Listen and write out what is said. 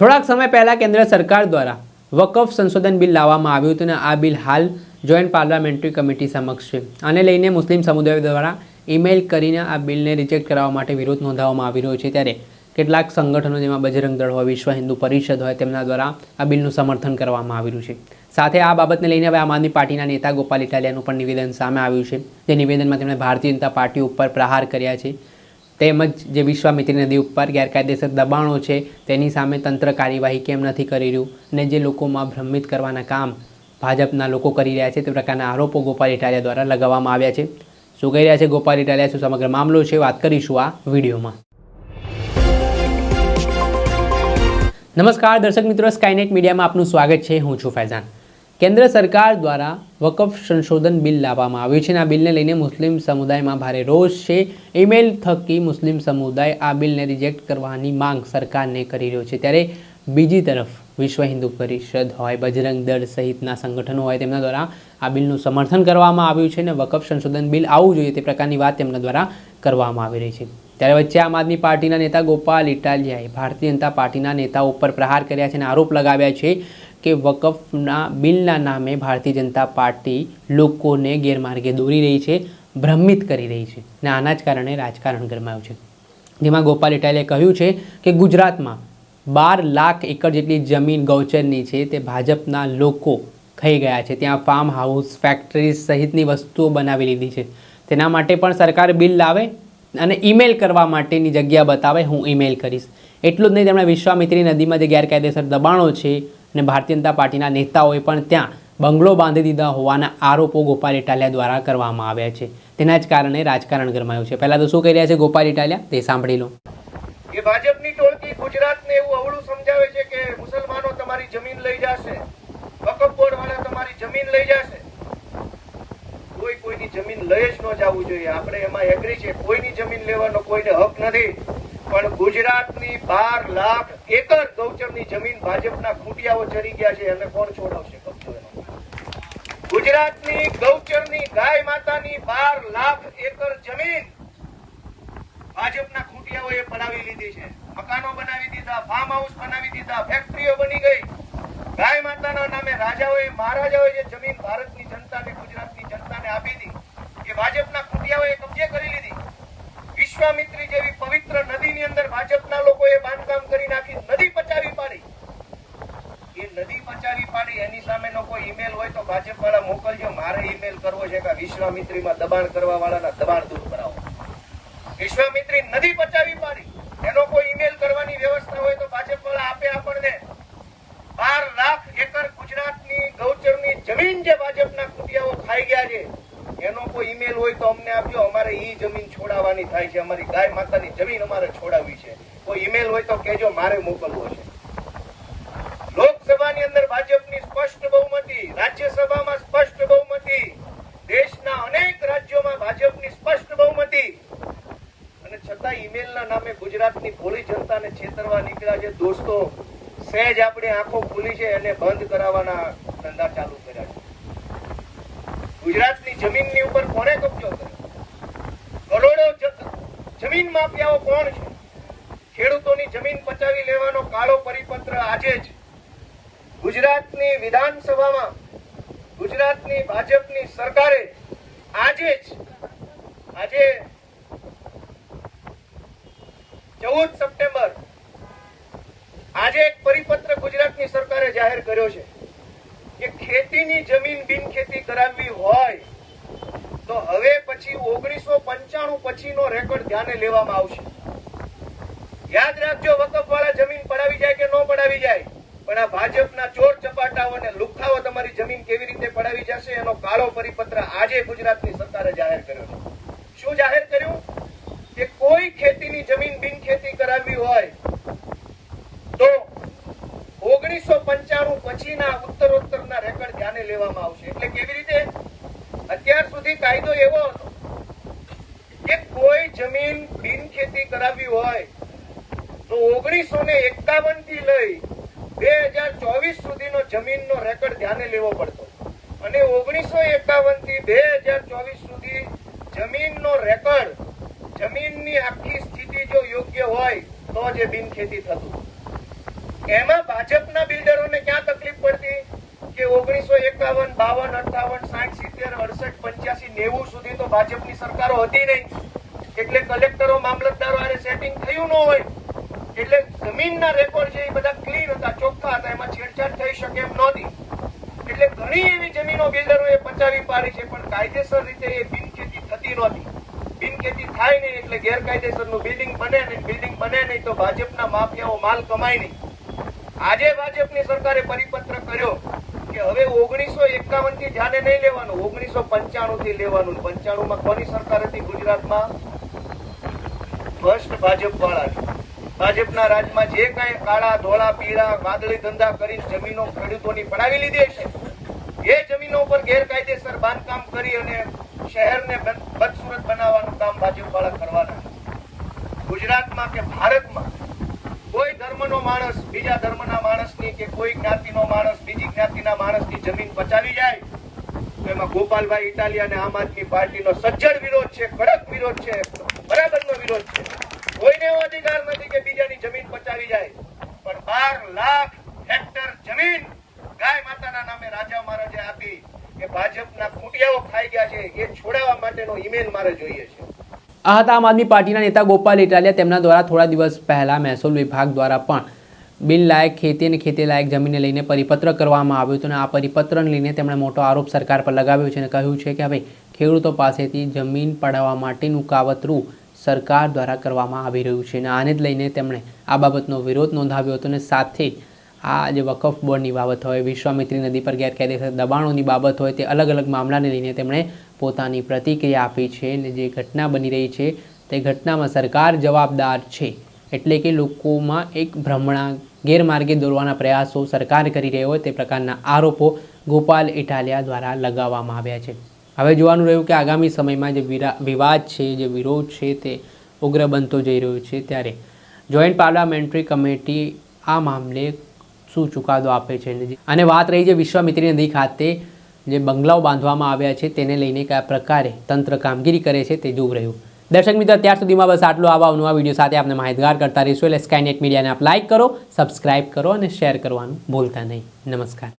થોડાક સમય પહેલાં કેન્દ્ર સરકાર દ્વારા વકફ સંશોધન બિલ લાવવામાં આવ્યું હતું અને આ બિલ હાલ જોઈન્ટ પાર્લામેન્ટરી કમિટી સમક્ષ છે. આને લઈને મુસ્લિમ સમુદાય દ્વારા ઈમેલ કરીને આ બિલને રિજેક્ટ કરાવવા માટે વિરોધ નોંધાવવામાં આવી રહ્યો છે. ત્યારે કેટલાક સંગઠનો જેમાં બજરંગ દળ હોય, વિશ્વ હિન્દુ પરિષદ હોય, તેમના દ્વારા આ બિલનું સમર્થન કરવામાં આવી રહ્યું છે. સાથે આ બાબતને લઈને હવે આમ આદમી પાર્ટીના નેતા ગોપાલ ઇટાલિયાનું પણ નિવેદન સામે આવ્યું છે. જે નિવેદનમાં તેમણે ભારતીય જનતા પાર્ટી ઉપર પ્રહાર કર્યા છે. તેમજ જે વિશ્વામિત્રી નદી ઉપર ગેરકાયદેસર દબાણો છે, તેની સામે તંત્ર કાર્યવાહી કેમ નથી કરી રહ્યું? અને જે લોકોમાં ભ્રમિત કરવાના કામ ભાજપના લોકો કરી રહ્યા છે, તે પ્રકારના આરોપો ગોપાલ ઇટાલિયા દ્વારા લગાવવામાં આવ્યા છે. શું કહી રહ્યા છે ગોપાલ ઇટાલિયા? શું સમગ્ર મામલો છે? વાત કરીશું આ વિડીયોમાં. નમસ્કાર દર્શક મિત્રો સ્કાયનેટ મીડિયામાં આપનું સ્વાગત છે. હું છું ફૈઝાન. કેન્દ્ર સરકાર દ્વારા વકફ સંશોધન બિલ લાવવામાં આવ્યું છે અને આ બિલને લઈને મુસ્લિમ સમુદાયમાં ભારે રોષ છે. ઈમેલ થકી મુસ્લિમ સમુદાય આ બિલને રિજેક્ટ કરવાની માંગ સરકારને કરી રહ્યો છે. ત્યારે બીજી તરફ વિશ્વ હિન્દુ પરિષદ હોય, બજરંગ દળ સહિતના સંગઠનો હોય, તેમના દ્વારા આ બિલનું સમર્થન કરવામાં આવ્યું છે અને વકફ સંશોધન બિલ આવવું જોઈએ તે પ્રકારની વાત તેમના દ્વારા કરવામાં આવી રહી છે. ત્યારે વચ્ચે આમ આદમી પાર્ટીના નેતા ગોપાલ ઇટાલિયાએ ભારતીય જનતા પાર્ટીના નેતાઓ ઉપર પ્રહાર કર્યા છે અને આરોપ લગાવ્યા છે કે વકફના બિલના નામે ભારતીય જનતા પાર્ટી લોકોને ગેરમાર્ગે દોરી રહી છે, ભ્રમિત કરી રહી છે અને આના જ કારણે રાજકારણ ગરમાયું છે. જેમાં ગોપાલ ઇટાલિયાએ કહ્યું છે કે ગુજરાતમાં બાર લાખ એકર જેટલી જમીન ગૌચરની છે, તે ભાજપના લોકો ખાઈ ગયા છે. ત્યાં ફાર્મ હાઉસ ફેક્ટરી સહિતની વસ્તુઓ બનાવી લીધી છે. તેના માટે પણ સરકાર બિલ લાવે અને ઈમેલ કરવા માટેની જગ્યા બતાવે, હું ઈમેલ કરીશ. એટલું જ નહીં, તેમણે વિશ્વામિત્રી નદીમાં જે ગેરકાયદેસર દબાણો છે અને ભારતીય જનતા પાર્ટીના નેતાઓએ પણ ત્યાં બંગલો બાંધી દીધા હોવાના આરોપો ગોપાલ ઇટાલિયા દ્વારા કરવામાં આવ્યા છે. તેના જ કારણે રાજકારણ ગરમાયું છે. પહેલાં તો શું કહી રહ્યા છે ગોપાલ ઇટાલિયા? તે સાંભળી લો. એ ભાજપની ટોળકી ગુજરાતને એવું અવળું સમજાવે છે કે મુસલમાનો તમારી જમીન લઈ જશે. વકફ બોર્ડ વાળા તમારી જમીન લઈ જશે. કોઈ કોઈની જમીન લઈ જ ન જવું જોઈએ. આપણે એમાં એગ્રી છે કોઈની જમીન લેવાનો કોઈને હક નથી. પણ ગુજરાતની બાર લાખ એકર ગૌચરની જમીન ભાજપના ખૂટિયાઓ ચરી ગયા છે. એને કોણ છોડાવશે? કબજો એનો. ગુજરાતની ગાય માતાની બાર લાખ એકર જમીન ભાજપના ખૂટિયાઓએ બનાવી લીધી છે. મકાનો બનાવી દીધા ફાર્મ હાઉસ બનાવી દીધા ફેક્ટરીઓ બની ગઈ. ગાય માતાના નામે રાજાઓએ, મહારાજાઓએ જે જમીન ભારતની જનતાને ગુજરાતની જનતાને આપી હતી એ ભાજપના ખૂંટિયાઓએ કબજે કરી લીધી વિશ્વામિત્રી જેવી પવિત્ર નદીની અંદર ભાજપના લોકોએ બાંધકામ કરી નાખી નદી પચાવી પાડી એ નદી પાડી એની સામેનો કોઈ ઈમેલ હોય તો ભાજપ વાળા મોકલજો. મારે ઈમેલ કરવો છે કે વિશ્વામિત્રીમાં દબાણ કરવા વાળાના દબાણ દૂર કરાવો. વિશ્વામિત્રી નથી પચાવી પાડી. એનો કોઈ ઈમેલ કરવાની વ્યવસ્થા હોય તો ભાજપ વાળા આપે આપણને. બાર લાખ એકર ગુજરાતની ગૌચરની જમીન જે ભાજપના કુટિયાઓ ખાઈ ગયા છે, એનો કોઈ ઈમેલ હોય તો અમને આપજો. અમારે ઈ જમીન છોડાવવાની થાય છે. અમારી ગાય માતાની જમીન અમારે છોડાવવી છે. કોઈ ઈમેલ હોય તો કેજો મારે મોકલવો છે. ભાજપની સ્પષ્ટ બહુમતી, રાજ્યસભામાં સ્પષ્ટ બહુમતી, દેશના અનેક રાજ્યોમાં ભાજપની સ્પષ્ટ બહુમતી. અને છતાં ઈમેલના નામે ગુજરાતની ભોળી જનતાને છેતરવા નીકળ્યા છે દોસ્તો. સહેજ આપણી આંખો ખુલી છે એને બંધ કરાવવાના ધંધા ચાલુ કર્યા છે. ગુજરાતની જમીનની ઉપર કોણે કબજો કર્યો? કરોડો જમીન માફિયાઓ કોણ છે? ખેડૂતોની જમીન પચાવી લેવાનો કાળો પરિપત્ર આજે જ ગુજરાતની વિધાનસભામાં, ગુજરાતની ભાજપની સરકારે આજે જ, આજે ચૌદ સપ્ટેમ્બર, આજે એક પરિપત્ર ગુજરાતની સરકારે જાહેર કર્યો છે કે ખેતીની જમીન બિનખેતી કરાવવી હોય, તો હવે પછી ઓગણીસો પંચાણું પછીનો રેકોર્ડ ધ્યાને લેવામાં આવશે. યાદ રાખજો વકફ વાળા જમીન પડાવી જાય કે ન પડાવી જાય પણ આ ભાજપના ચોર ચપાટાઓ અને લુખાઓ તમારી જમીન કેવી રીતે પડાવી જશે એનો કાળો પરિપત્ર આજે ગુજરાતની સરકારે જાહેર કર્યો છે શું જાહેર કર્યું કે કોઈ ખેતીની જમીન બિનખેતી કરાવવી હોય તો ઓગણીસો પંચાણું પછીના ઉત્તરોત્તરના રેકોર્ડ ધ્યાને લેવામાં આવશે. એટલે કેવી રીતે? અત્યાર સુધી કાયદો એવો હતો કે કોઈ જમીન બિનખેતી કરાવી હોય તો ઓગણીસો ને એકાવનથી લઈ બે હજાર ચોવીસ સુધીનો જમીનનો રેકોર્ડ ધ્યાને લેવો પડતો. અને ઓગણીસો એકાવનથી બે હજાર ચોવીસ સુધી જમીનનો રેકોર્ડ, જમીનની આખી સ્થિતિ જો યોગ્ય હોય તો જ એ બિનખેતી થતું. એમાં ભાજપના બિલ્ડરોને ક્યાં તકલીફ પડતી? કે ઓગણીસો એકાવન, બાવન, અઠાવન, સાઠ, સિત્તેર, અડસઠ, પંચ્યાસી, નેવું સુધી તો ભાજપની સરકારો હતી નહીં. એટલે કલેક્ટરો, મામલતદારો આને સેટિંગ થયું ન હોય. એટલે જમીનના રેકોર્ડ છે એ બધા ક્લીન હતા, ચોખ્ખા હતા, એમાં છેડછાડ થઈ શકે એમ નહોતી. એટલે ઘણી એવી જમીનો બિલ્ડરોએ પચાવી પાડી છે, પણ કાયદેસર રીતે એ બિનખેતી થતી નહોતી. બિનખેતી થાય નહીં, એટલે ગેરકાયદેસરનું બિલ્ડિંગ બને નહીં. બિલ્ડિંગ બને નહીં તો ભાજપના માફિયાઓ માલ કમાય નહીં. આજે ભાજપની સરકારે પરિપત્ર કર્યો કે હવે ઓગણીસો એકાવનથી ધ્યાને નહીં લેવાનું, ઓગણીસો પંચાણું થી લેવાનું. પંચાણું માં કોની સરકાર હતી ગુજરાતમાં? ભ્રષ્ટ ભાજપ વાળા ભાજપના રાજમાં જે કઈ કાળા, ધોળા, પીળા, વાદળી ધંધા કરી જમીનો ખેડૂતોની પડાવી લીધી છે, એ જમીનો પર ગેરકાયદેસર બાંધકામ કરી અને શહેરને બદસુરત બનાવવાનું કામ ભાજપ વાળા કરવાના ગુજરાતમાં કે ભારતમાં? કોઈ ધર્મનો માણસ બીજા ધર્મના માણસની કે કોઈ જ્ઞાતિનો માણસ, બીજી જ્ઞાતિના માણસની જમીન પચાવી જાય, તો એમાં ગોપાલભાઈ ઇટાલિયા અને આમ આદમી પાર્ટીનો સજ્જડ વિરોધ છે, કડક વિરોધ છે, બરાબરનો વિરોધ છે. કોઈને એવો અધિકાર નથી કે બીજાની જમીન પચાવી જાય, પણ બાર લાખ હેક્ટર જમીન ગાય માતાના નામે રાજા મહારાજે આપી એ ભાજપના ખૂંટિયાઓ ખાઈ ગયા છે, એ છોડાવવા માટેનો ઈમેલ મારે જોઈએ છે. આ હતા આમ આદમી પાર્ટીના નેતા ગોપાલ ઇટાલિયા તેમના દ્વારા થોડા દિવસ પહેલાં મહેસૂલ વિભાગ દ્વારા પણ બિનલાયક ખેતી અને ખેતી લાયક જમીનને લઈને પરિપત્ર કરવામાં આવ્યો હતો અને આ પરિપત્રને લઈને તેમણે મોટો આરોપ સરકાર પર લગાવ્યો છે અને કહ્યું છે કે હવે ખેડૂતો પાસેથી જમીન પડાવવા માટેનું કાવતરું સરકાર દ્વારા કરવામાં આવી રહ્યું છે અને આને જ લઈને તેમણે આ બાબતનો વિરોધ નોંધાવ્યો હતો અને સાથે આ જે વકફ બોર્ડની બાબત હોય, વિશ્વામિત્રી નદી પર ગેરકાયદેસર દબાણોની બાબત હોય, તે અલગ અલગ મામલાને લઈને તેમણે પોતાની પ્રતિક્રિયા આપી છે અને જે ઘટના બની રહી છે, તે ઘટનામાં સરકાર જવાબદાર છે. એટલે કે લોકોમાં એક ભ્રમણા, ગેરમાર્ગે દોરવાના પ્રયાસો સરકાર કરી રહ્યો હોય તે પ્રકારના આરોપો ગોપાલ ઇટાલિયા દ્વારા લગાવવામાં આવ્યા છે. હવે જોવાનું રહ્યું કે આગામી સમયમાં જે વિવાદ છે, જે વિરોધ છે તે ઉગ્ર બનતો જઈ રહ્યો છે ત્યારે જોઈન્ટ પાર્લામેન્ટરી કમિટી આ મામલે શું ચુકાદો આપે છે? અને વાત રહી છે વિશ્વામિત્રી નદી ખાતે જે બંગલાઓ બાંધવામાં આવ્યા છે તેને લઈને કયા પ્રકારે તંત્ર કામગીરી કરે છે તે જોવું રહ્યું. દર્શક મિત્રો, ત્યાર સુધીમાં બસ આટલું આવા નવા વીડિયો સાથે આપણે માહિતગાર કરતા રહીશું. એટલે સ્કાયનેટ મીડિયાને આપ લાઇક કરો સબસ્ક્રાઇબ કરો અને શેર કરવાનું ભૂલતા નહીં. નમસ્કાર.